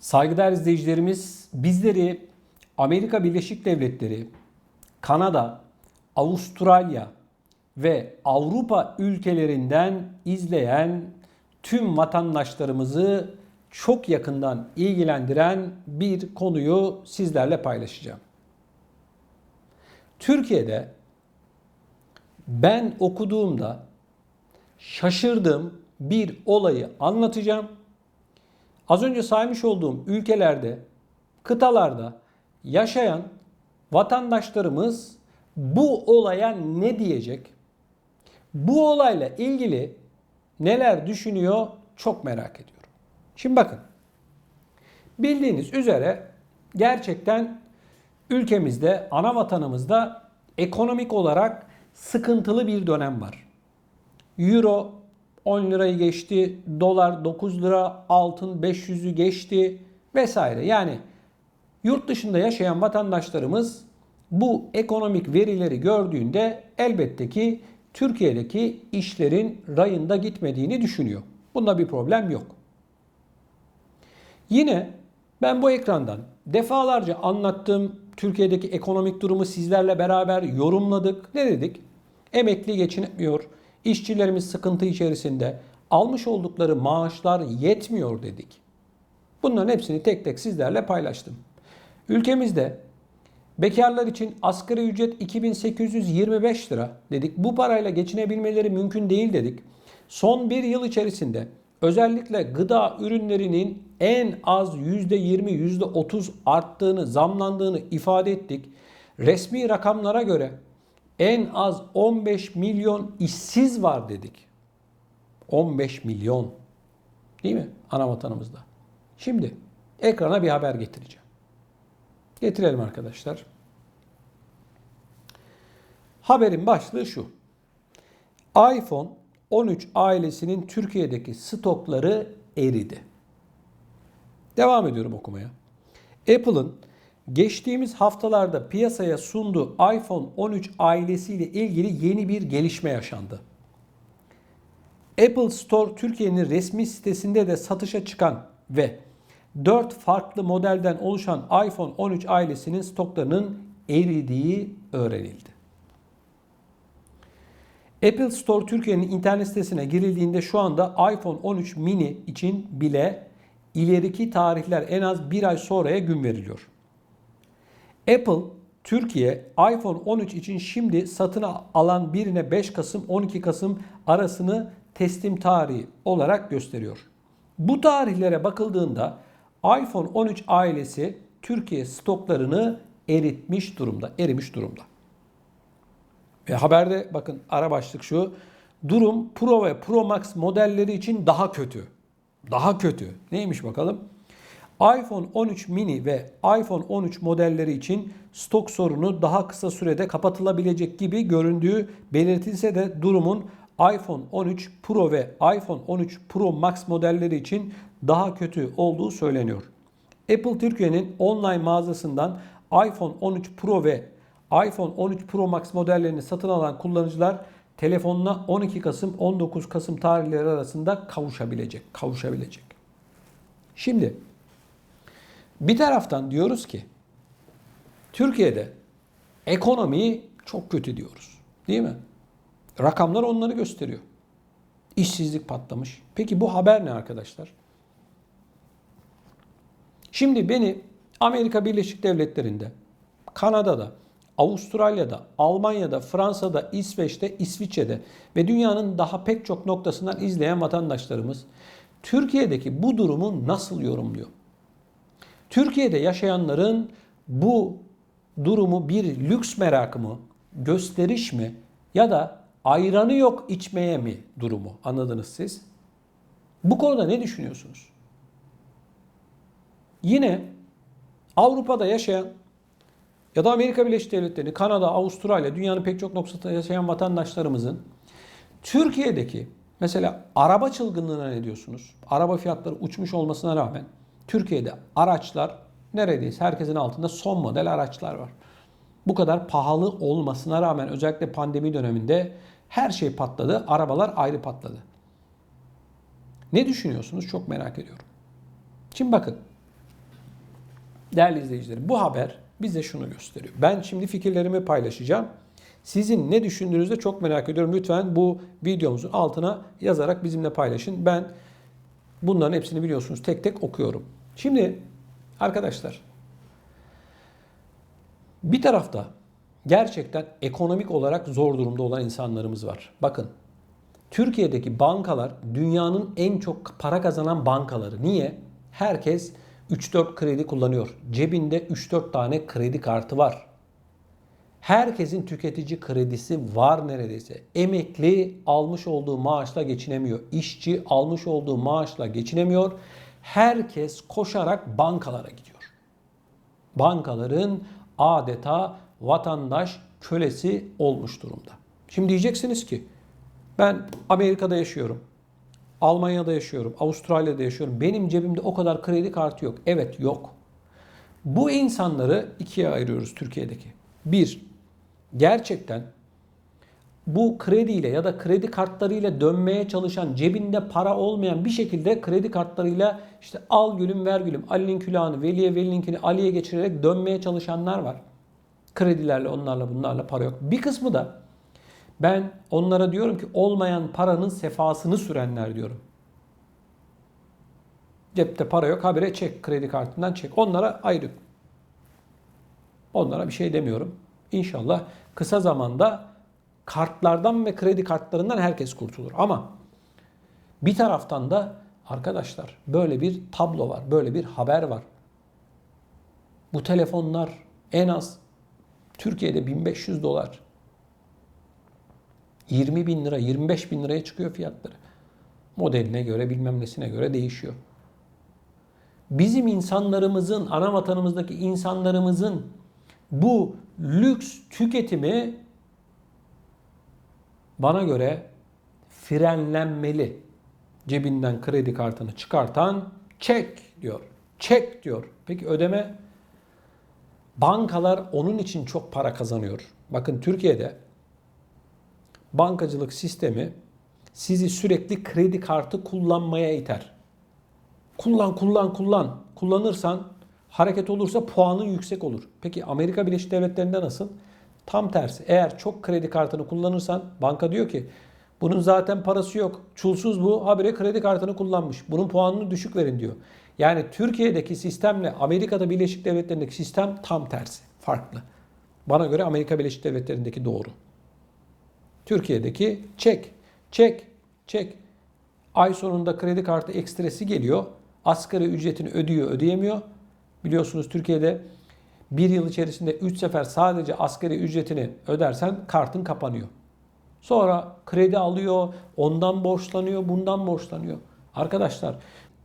Saygıdeğer izleyicilerimiz bizleri Amerika Birleşik Devletleri, Kanada, Avustralya ve Avrupa ülkelerinden izleyen tüm vatandaşlarımızı çok yakından ilgilendiren bir konuyu sizlerle paylaşacağım. Türkiye'de ben okuduğumda şaşırdığım bir olayı anlatacağım. Az önce saymış olduğum ülkelerde, kıtalarda yaşayan vatandaşlarımız bu olaya ne diyecek? Bu olayla ilgili neler düşünüyor çok merak ediyorum. Şimdi bakın. Bildiğiniz üzere gerçekten ülkemizde, ana vatanımızda ekonomik olarak sıkıntılı bir dönem var. Euro 10 lirayı geçti, dolar 9 lira, altın 500'ü geçti vesaire. Yani yurt dışında yaşayan vatandaşlarımız bu ekonomik verileri gördüğünde elbette ki Türkiye'deki işlerin rayında gitmediğini düşünüyor. Bunda bir problem yok. Yine ben bu ekrandan defalarca anlattığım Türkiye'deki ekonomik durumu sizlerle beraber yorumladık. Ne dedik? Emekli geçinemiyor, işçilerimiz sıkıntı içerisinde, almış oldukları maaşlar yetmiyor dedik. Bunların hepsini tek tek sizlerle paylaştım. Ülkemizde bekarlar için asgari ücret 2825 lira dedik. Bu parayla geçinebilmeleri mümkün değil dedik. Son bir yıl içerisinde özellikle gıda ürünlerinin en az %20, %30 arttığını, zamlandığını ifade ettik. Resmi rakamlara göre en az 15 milyon işsiz var dedik. 15 milyon. Değil mi? Ana vatanımızda. Şimdi ekrana bir haber getireceğim. Getirelim arkadaşlar. Haberin başlığı şu. iPhone 13 ailesinin Türkiye'deki stokları eridi. Devam ediyorum okumaya. Apple'ın geçtiğimiz haftalarda piyasaya sunduğu iPhone 13 ailesiyle ilgili yeni bir gelişme yaşandı. Apple Store Türkiye'nin resmi sitesinde de satışa çıkan ve 4 farklı modelden oluşan iPhone 13 ailesinin stoklarının eridiği öğrenildi. Apple Store Türkiye'nin internet sitesine girildiğinde şu anda iPhone 13 mini için bile ileriki tarihler en az bir ay sonraya gün veriliyor. Apple Türkiye iPhone 13 için şimdi satın alan birine 5 Kasım 12 Kasım arasını teslim tarihi olarak gösteriyor. Bu tarihlere bakıldığında iPhone 13 ailesi Türkiye stoklarını eritmiş durumda, erimiş durumda. Ve haberde bakın ara başlık şu. Durum Pro ve Pro Max modelleri için daha kötü. Daha kötü. Neymiş bakalım? iPhone 13 mini ve iPhone 13 modelleri için stok sorunu daha kısa sürede kapatılabilecek gibi göründüğü belirtilse de durumun iPhone 13 Pro ve iPhone 13 Pro Max modelleri için daha kötü olduğu söyleniyor. Apple Türkiye'nin online mağazasından iPhone 13 Pro ve iPhone 13 Pro Max modellerini satın alan kullanıcılar telefonuna 12 Kasım 19 Kasım tarihleri arasında kavuşabilecek. Kavuşabilecek. Şimdi bir taraftan diyoruz ki Türkiye'de ekonomi çok kötü diyoruz. Değil mi? Rakamlar onları gösteriyor. İşsizlik patlamış. Peki bu haber ne arkadaşlar? Şimdi beni Amerika Birleşik Devletleri'nde, Kanada'da, Avustralya'da, Almanya'da, Fransa'da, İsveç'te, İsviçre'de ve dünyanın daha pek çok noktasından izleyen vatandaşlarımız Türkiye'deki bu durumu nasıl yorumluyor? Türkiye'de yaşayanların bu durumu bir lüks merakı mı, gösteriş mi ya da ayranı yok içmeye mi durumu anladınız siz? Bu konuda ne düşünüyorsunuz? Yine Avrupa'da yaşayan ya da Amerika Birleşik Devletleri, Kanada, Avustralya, dünyanın pek çok noktasında yaşayan vatandaşlarımızın Türkiye'deki mesela araba çılgınlığına ne diyorsunuz? Araba fiyatları uçmuş olmasına rağmen Türkiye'de araçlar neredeyse herkesin altında son model araçlar var. Bu kadar pahalı olmasına rağmen özellikle pandemi döneminde her şey patladı. Arabalar ayrı patladı. Ne düşünüyorsunuz? Çok merak ediyorum. Şimdi bakın. Değerli izleyicilerim bu haber bize şunu gösteriyor. Ben şimdi fikirlerimi paylaşacağım. Sizin ne düşündüğünüzü de çok merak ediyorum. Lütfen bu videomuzun altına yazarak bizimle paylaşın. Ben bunların hepsini biliyorsunuz tek tek okuyorum. Şimdi arkadaşlar bir tarafta gerçekten ekonomik olarak zor durumda olan insanlarımız var. Bakın Türkiye'deki bankalar dünyanın en çok para kazanan bankaları. Niye? Herkes 3-4 kredi kullanıyor. Cebinde 3-4 tane kredi kartı var. Herkesin tüketici kredisi var neredeyse. Emekli almış olduğu maaşla geçinemiyor. İşçi almış olduğu maaşla geçinemiyor. Herkes koşarak bankalara gidiyor. Bankaların adeta vatandaş kölesi olmuş durumda. Şimdi diyeceksiniz ki ben Amerika'da yaşıyorum. Almanya'da yaşıyorum, Avustralya'da yaşıyorum. Benim cebimde o kadar kredi kartı yok. Evet yok. Bu insanları ikiye ayırıyoruz Türkiye'deki. Bir, gerçekten bu krediyle ya da kredi kartlarıyla dönmeye çalışan, cebinde para olmayan bir şekilde kredi kartlarıyla işte al gülüm ver gülüm, Ali'nin külahını, Veli'ye, Veli'ninkini Ali'ye geçirerek dönmeye çalışanlar var. Kredilerle, onlarla, bunlarla para yok. Bir kısmı da ben onlara diyorum ki olmayan paranın sefasını sürenler diyorum. Cepte para yok habire çek kredi kartından çek. Onlara ayrı. Onlara bir şey demiyorum. İnşallah kısa zamanda kartlardan ve kredi kartlarından herkes kurtulur. Ama bir taraftan da arkadaşlar böyle bir tablo var. Böyle bir haber var. Bu telefonlar en az Türkiye'de 1500 dolar. 20 bin lira, 25 bin liraya çıkıyor fiyatları. Modeline göre, bilmem nesine göre değişiyor. Bizim insanlarımızın, ana vatanımızdaki insanlarımızın bu lüks tüketimi bana göre frenlenmeli. Cebinden kredi kartını çıkartan çek diyor. Çek diyor. Peki ödeme? Bankalar onun için çok para kazanıyor. Bakın Türkiye'de bankacılık sistemi sizi sürekli kredi kartı kullanmaya iter. Kullan, kullan, kullan. Kullanırsan hareket olursa puanın yüksek olur. Peki Amerika Birleşik Devletleri'nde nasıl? Tam tersi. Eğer çok kredi kartını kullanırsan banka diyor ki bunun zaten parası yok. Çulsuz bu. Habire kredi kartını kullanmış. Bunun puanını düşük verin diyor. Yani Türkiye'deki sistemle Amerika'da Birleşik Devletleri'ndeki sistem tam tersi. Farklı. Bana göre Amerika Birleşik Devletleri'ndeki doğru. Türkiye'deki çek, çek, çek. Ay sonunda kredi kartı ekstresi geliyor. Asgari ücretini ödüyor, ödeyemiyor. Biliyorsunuz Türkiye'de bir yıl içerisinde 3 sefer sadece asgari ücretini ödersen kartın kapanıyor. Sonra kredi alıyor, ondan borçlanıyor, bundan borçlanıyor. Arkadaşlar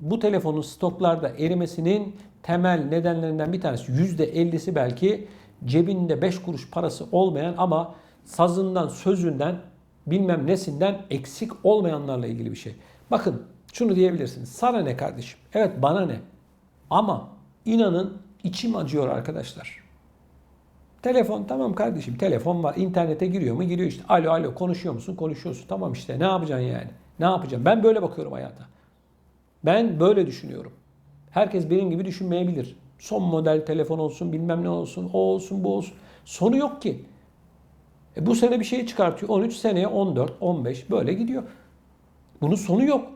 bu telefonun stoklarda erimesinin temel nedenlerinden bir tanesi %50'si belki cebinde 5 kuruş parası olmayan ama sazından, sözünden, bilmem nesinden eksik olmayanlarla ilgili bir şey. Bakın şunu diyebilirsiniz. Sana ne kardeşim? Evet bana ne? Ama inanın içim acıyor arkadaşlar. Telefon tamam kardeşim telefon var. İnternete giriyor mu? Giriyor işte. Alo alo konuşuyor musun? Konuşuyorsun. Tamam işte ne yapacaksın yani? Ne yapacağım? Ben böyle bakıyorum hayata. Ben böyle düşünüyorum. Herkes benim gibi düşünmeyebilir. Son model telefon olsun bilmem ne olsun o olsun bu olsun. Sonu yok ki. E bu sene bir şey çıkartıyor. 13 seneye 14, 15 böyle gidiyor. Bunun sonu yok.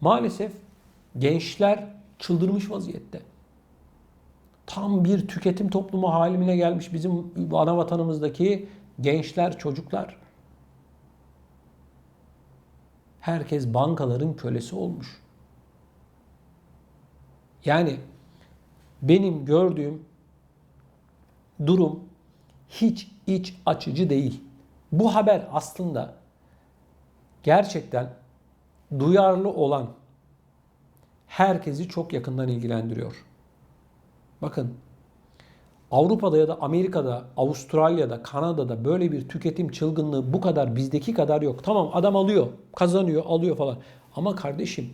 Maalesef gençler çıldırmış vaziyette. Tam bir tüketim toplumu haline gelmiş bizim ana vatanımızdaki gençler, çocuklar. Herkes bankaların kölesi olmuş. Yani benim gördüğüm durum hiç iç açıcı değil. Bu haber aslında gerçekten duyarlı olan herkesi çok yakından ilgilendiriyor. Bakın Avrupa'da ya da Amerika'da, Avustralya'da, Kanada'da böyle bir tüketim çılgınlığı bu kadar bizdeki kadar yok. Tamam adam alıyor, kazanıyor, alıyor falan. Ama kardeşim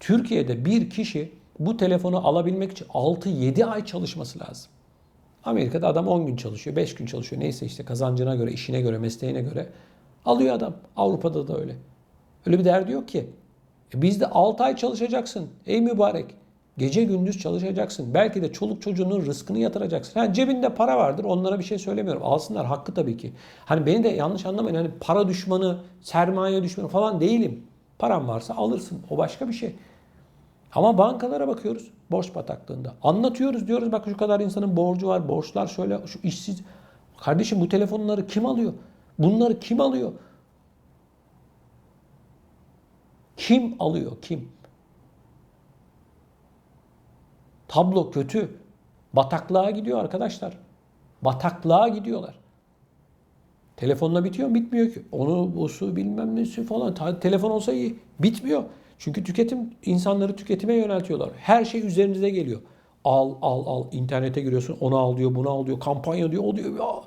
Türkiye'de bir kişi bu telefonu alabilmek için 6-7 ay çalışması lazım. Amerika'da adam 10 gün çalışıyor, 5 gün çalışıyor. Neyse işte kazancına göre, işine göre, mesleğine göre alıyor adam. Avrupa'da da öyle. Öyle bir derdi yok ki. E bizde 6 ay çalışacaksın. Ey mübarek. Gece gündüz çalışacaksın. Belki de çoluk çocuğunun rızkını yatıracaksın. Yani cebinde para vardır. Onlara bir şey söylemiyorum. Alsınlar hakkı tabii ki. Hani beni de yanlış anlamayın. Hani para düşmanı, sermaye düşmanı falan değilim. Param varsa alırsın. O başka bir şey. Ama bankalara bakıyoruz borç bataklığında. Anlatıyoruz diyoruz bak şu kadar insanın borcu var. Borçlar şöyle şu işsiz. Kardeşim bu telefonları kim alıyor? Bunları kim alıyor? Kim alıyor? Kim? Tablo kötü. Bataklığa gidiyor arkadaşlar. Bataklığa gidiyorlar. Telefonla bitiyor mu? Bitmiyor ki. Onu busu bilmem nesi falan. Ta- telefon olsa iyi. Bitmiyor. Çünkü tüketim insanları tüketime yöneltiyorlar. Her şey üzerinize geliyor. Al al al internete giriyorsun onu al diyor bunu al diyor kampanya diyor o diyor ya.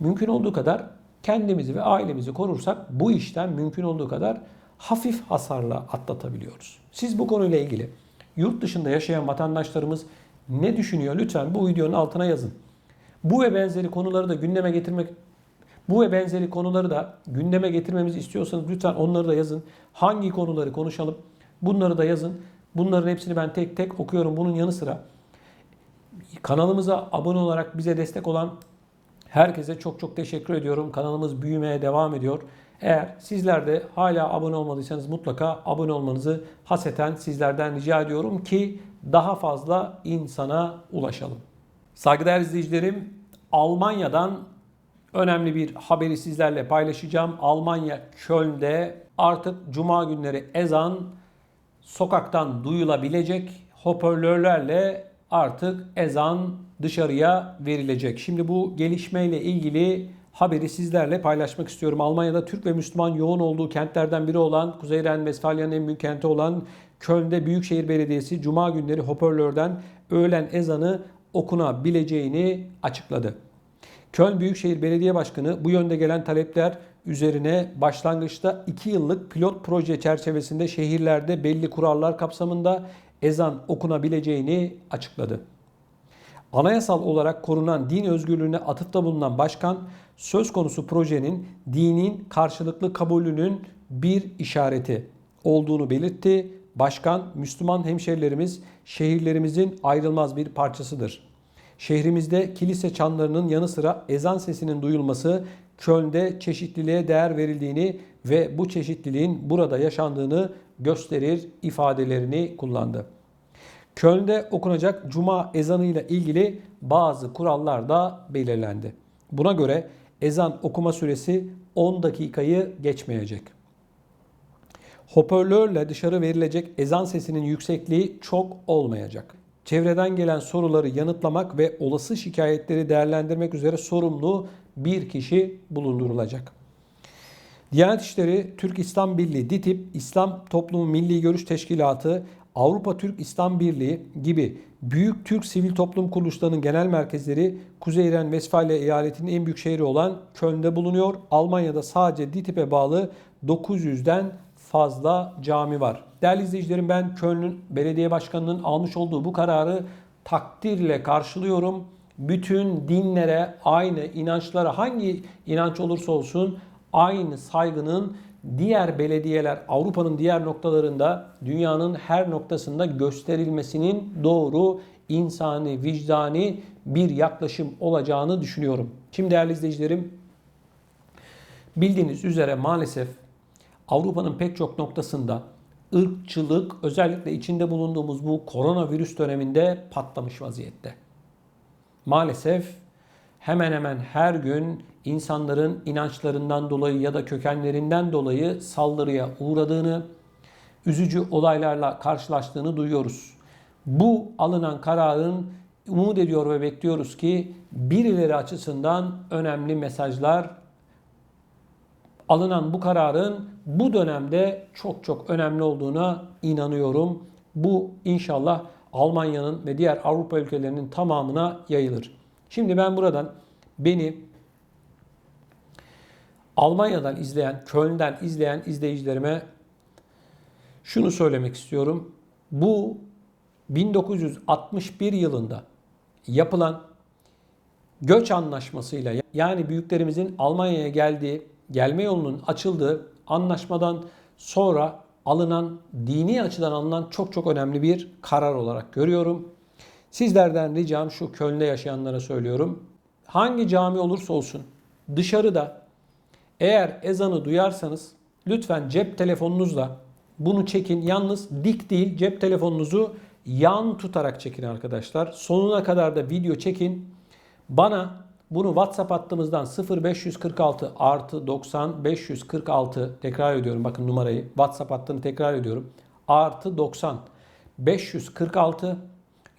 Mümkün olduğu kadar kendimizi ve ailemizi korursak bu işten mümkün olduğu kadar hafif hasarla atlatabiliyoruz. Siz bu konuyla ilgili yurt dışında yaşayan vatandaşlarımız ne düşünüyor? Lütfen bu videonun altına yazın. Bu ve benzeri konuları da gündeme getirmek bu ve benzeri konuları da gündeme getirmemizi istiyorsanız lütfen onları da yazın. Hangi konuları konuşalım? Bunları da yazın. Bunların hepsini ben tek tek okuyorum. Bunun yanı sıra kanalımıza abone olarak bize destek olan herkese çok çok teşekkür ediyorum. Kanalımız büyümeye devam ediyor. Eğer sizler de hala abone olmadıysanız mutlaka abone olmanızı haseten sizlerden rica ediyorum ki daha fazla insana ulaşalım. Saygıdeğer izleyicilerim, Almanya'dan önemli bir haberi sizlerle paylaşacağım. Almanya Köln'de artık cuma günleri ezan sokaktan duyulabilecek hoparlörlerle artık ezan dışarıya verilecek. Şimdi bu gelişmeyle ilgili haberi sizlerle paylaşmak istiyorum. Almanya'da Türk ve Müslüman yoğun olduğu kentlerden biri olan Kuzey Ren-Vesfalya'nın en büyük kenti olan Köln'de Büyükşehir Belediyesi cuma günleri hoparlörden öğlen ezanı okunabileceğini açıkladı. Köln Büyükşehir Belediye Başkanı bu yönde gelen talepler üzerine başlangıçta 2 yıllık pilot proje çerçevesinde şehirlerde belli kurallar kapsamında ezan okunabileceğini açıkladı. Anayasal olarak korunan din özgürlüğüne atıfta bulunan başkan söz konusu projenin dinin karşılıklı kabulünün bir işareti olduğunu belirtti. Başkan Müslüman hemşerilerimiz şehirlerimizin ayrılmaz bir parçasıdır. Şehrimizde kilise çanlarının yanı sıra ezan sesinin duyulması Köln'de çeşitliliğe değer verildiğini ve bu çeşitliliğin burada yaşandığını gösterir ifadelerini kullandı. Köln'de okunacak cuma ezanıyla ilgili bazı kurallar da belirlendi. Buna göre ezan okuma süresi 10 dakikayı geçmeyecek. Hoparlörle dışarı verilecek ezan sesinin yüksekliği çok olmayacak. Çevreden gelen soruları yanıtlamak ve olası şikayetleri değerlendirmek üzere sorumlu bir kişi bulundurulacak. Diyanet İşleri, Türk İslam Birliği, DİTİB, İslam Toplumu Milli Görüş Teşkilatı, Avrupa Türk İslam Birliği gibi büyük Türk sivil toplum kuruluşlarının genel merkezleri Kuzey Ren-Vesfalya eyaletinin en büyük şehri olan Köln'de bulunuyor. Almanya'da sadece DİTİB'e bağlı 900'den fazla cami var. Değerli izleyicilerim ben Köln'ün belediye başkanının almış olduğu bu kararı takdirle karşılıyorum. Bütün dinlere, aynı inançlara hangi inanç olursa olsun aynı saygının diğer belediyeler Avrupa'nın diğer noktalarında dünyanın her noktasında gösterilmesinin doğru insani, vicdani bir yaklaşım olacağını düşünüyorum. Şimdi değerli izleyicilerim bildiğiniz üzere maalesef Avrupa'nın pek çok noktasında ırkçılık özellikle içinde bulunduğumuz bu koronavirüs döneminde patlamış vaziyette. Maalesef hemen hemen her gün insanların inançlarından dolayı ya da kökenlerinden dolayı saldırıya uğradığını, üzücü olaylarla karşılaştığını duyuyoruz. Bu alınan kararın umut ediyor ve bekliyoruz ki birileri açısından önemli mesajlar alınan bu kararın bu dönemde çok çok önemli olduğuna inanıyorum. Bu inşallah Almanya'nın ve diğer Avrupa ülkelerinin tamamına yayılır. Şimdi ben buradan beni Almanya'dan izleyen, Köln'den izleyen izleyicilerime şunu söylemek istiyorum. Bu 1961 yılında yapılan göç anlaşmasıyla yani büyüklerimizin Almanya'ya geldiği, gelme yolunun açıldığı anlaşmadan sonra alınan, dini açıdan alınan çok çok önemli bir karar olarak görüyorum. Sizlerden ricam şu Köln'de yaşayanlara söylüyorum. Hangi cami olursa olsun dışarıda eğer ezanı duyarsanız lütfen cep telefonunuzla bunu çekin. Yalnız dik değil cep telefonunuzu yan tutarak çekin arkadaşlar. Sonuna kadar da video çekin. Bana bunu WhatsApp hattımızdan 0546 artı 90 546 tekrar ediyorum bakın numarayı WhatsApp hattını tekrar ediyorum. Artı 90 546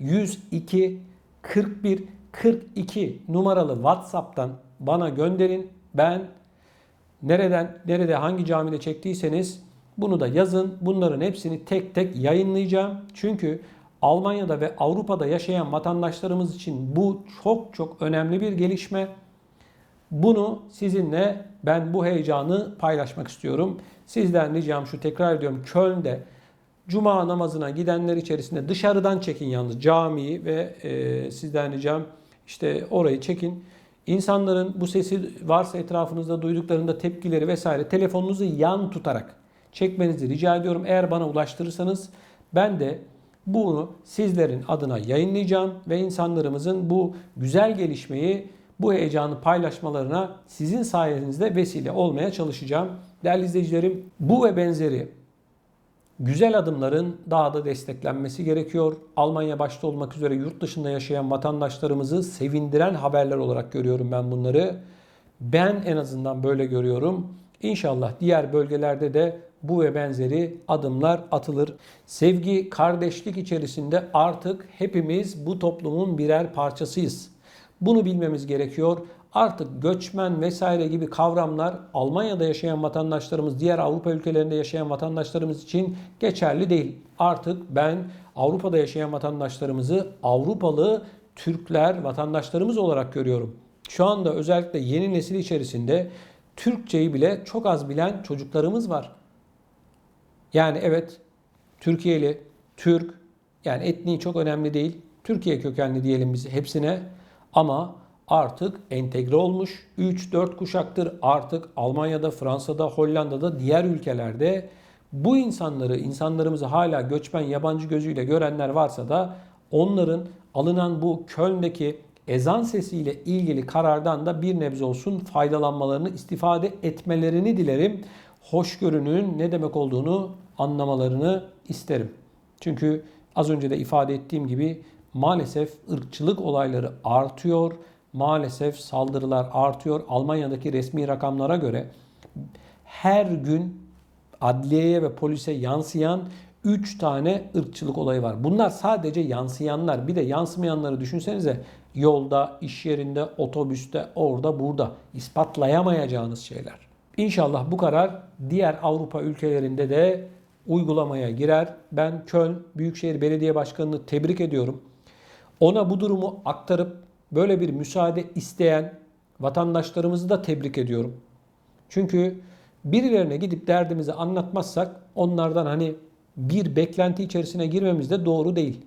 102 41 42 numaralı WhatsApp'tan bana gönderin. Ben nereden nerede hangi camide çektiyseniz bunu da yazın. Bunların hepsini tek tek yayınlayacağım. Çünkü Almanya'da ve Avrupa'da yaşayan vatandaşlarımız için bu çok çok önemli bir gelişme. Bunu sizinle ben bu heyecanı paylaşmak istiyorum. Sizden ricam şu tekrar ediyorum Köln'de Cuma namazına gidenler içerisinde dışarıdan çekin yalnız camiyi ve e, sizden ricam işte orayı çekin. İnsanların bu sesi varsa etrafınızda duyduklarında tepkileri vesaire telefonunuzu yan tutarak çekmenizi rica ediyorum. Eğer bana ulaştırırsanız ben de bunu sizlerin adına yayınlayacağım ve insanlarımızın bu güzel gelişmeyi, bu heyecanı paylaşmalarına sizin sayenizde vesile olmaya çalışacağım. Değerli izleyicilerim, bu ve benzeri güzel adımların daha da desteklenmesi gerekiyor. Almanya başta olmak üzere yurt dışında yaşayan vatandaşlarımızı sevindiren haberler olarak görüyorum ben bunları. Ben en azından böyle görüyorum. İnşallah diğer bölgelerde de bu ve benzeri adımlar atılır. Sevgi, kardeşlik içerisinde artık hepimiz bu toplumun birer parçasıyız. Bunu bilmemiz gerekiyor. Artık göçmen vesaire gibi kavramlar Almanya'da yaşayan vatandaşlarımız, diğer Avrupa ülkelerinde yaşayan vatandaşlarımız için geçerli değil. Artık ben Avrupa'da yaşayan vatandaşlarımızı Avrupalı Türkler vatandaşlarımız olarak görüyorum. Şu anda özellikle yeni nesil içerisinde Türkçeyi bile çok az bilen çocuklarımız var. Yani evet Türkiye'li, Türk yani etniği çok önemli değil. Türkiye kökenli diyelim biz hepsine ama artık entegre olmuş. 3-4 kuşaktır artık Almanya'da, Fransa'da, Hollanda'da, diğer ülkelerde bu insanları, insanlarımızı hala göçmen yabancı gözüyle görenler varsa da onların alınan bu Köln'deki ezan sesiyle ilgili karardan da bir nebze olsun faydalanmalarını, istifade etmelerini dilerim. Hoşgörünün ne demek olduğunu anlamalarını isterim. Çünkü az önce de ifade ettiğim gibi maalesef ırkçılık olayları artıyor. Maalesef saldırılar artıyor. Almanya'daki resmi rakamlara göre her gün adliyeye ve polise yansıyan 3 tane ırkçılık olayı var. Bunlar sadece yansıyanlar. Bir de yansımayanları düşünsenize yolda, iş yerinde, otobüste, orada, burada ispatlayamayacağınız şeyler. İnşallah bu karar diğer Avrupa ülkelerinde de uygulamaya girer. Ben Köln Büyükşehir Belediye Başkanı'nı tebrik ediyorum. Ona bu durumu aktarıp böyle bir müsaade isteyen vatandaşlarımızı da tebrik ediyorum. Çünkü birilerine gidip derdimizi anlatmazsak onlardan hani bir beklenti içerisine girmemiz de doğru değil.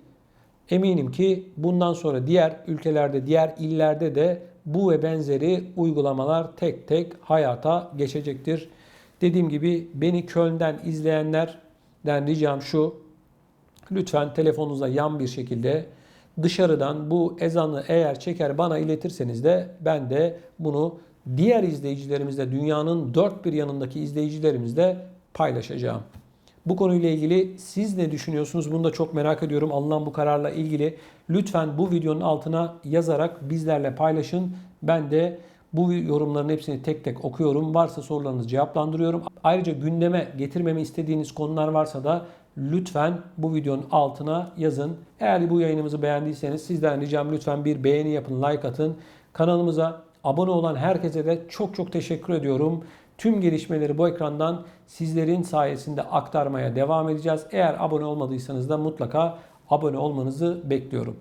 Eminim ki bundan sonra diğer ülkelerde, diğer illerde de bu ve benzeri uygulamalar tek tek hayata geçecektir. Dediğim gibi beni Köln'den izleyenlerden ricam şu. Lütfen telefonunuza yan bir şekilde dışarıdan bu ezanı eğer çeker bana iletirseniz de ben de bunu diğer izleyicilerimizle dünyanın dört bir yanındaki izleyicilerimizle paylaşacağım. Bu konuyla ilgili siz ne düşünüyorsunuz? Bunu da çok merak ediyorum. Alınan bu kararla ilgili lütfen bu videonun altına yazarak bizlerle paylaşın. Ben de bu yorumların hepsini tek tek okuyorum. Varsa sorularınızı cevaplandırıyorum. Ayrıca gündeme getirmemi istediğiniz konular varsa da lütfen bu videonun altına yazın. Eğer bu yayınımızı beğendiyseniz sizden ricam lütfen bir beğeni yapın, like atın. Kanalımıza abone olan herkese de çok çok teşekkür ediyorum. Tüm gelişmeleri bu ekrandan sizlerin sayesinde aktarmaya devam edeceğiz. Eğer abone olmadıysanız da mutlaka abone olmanızı bekliyorum.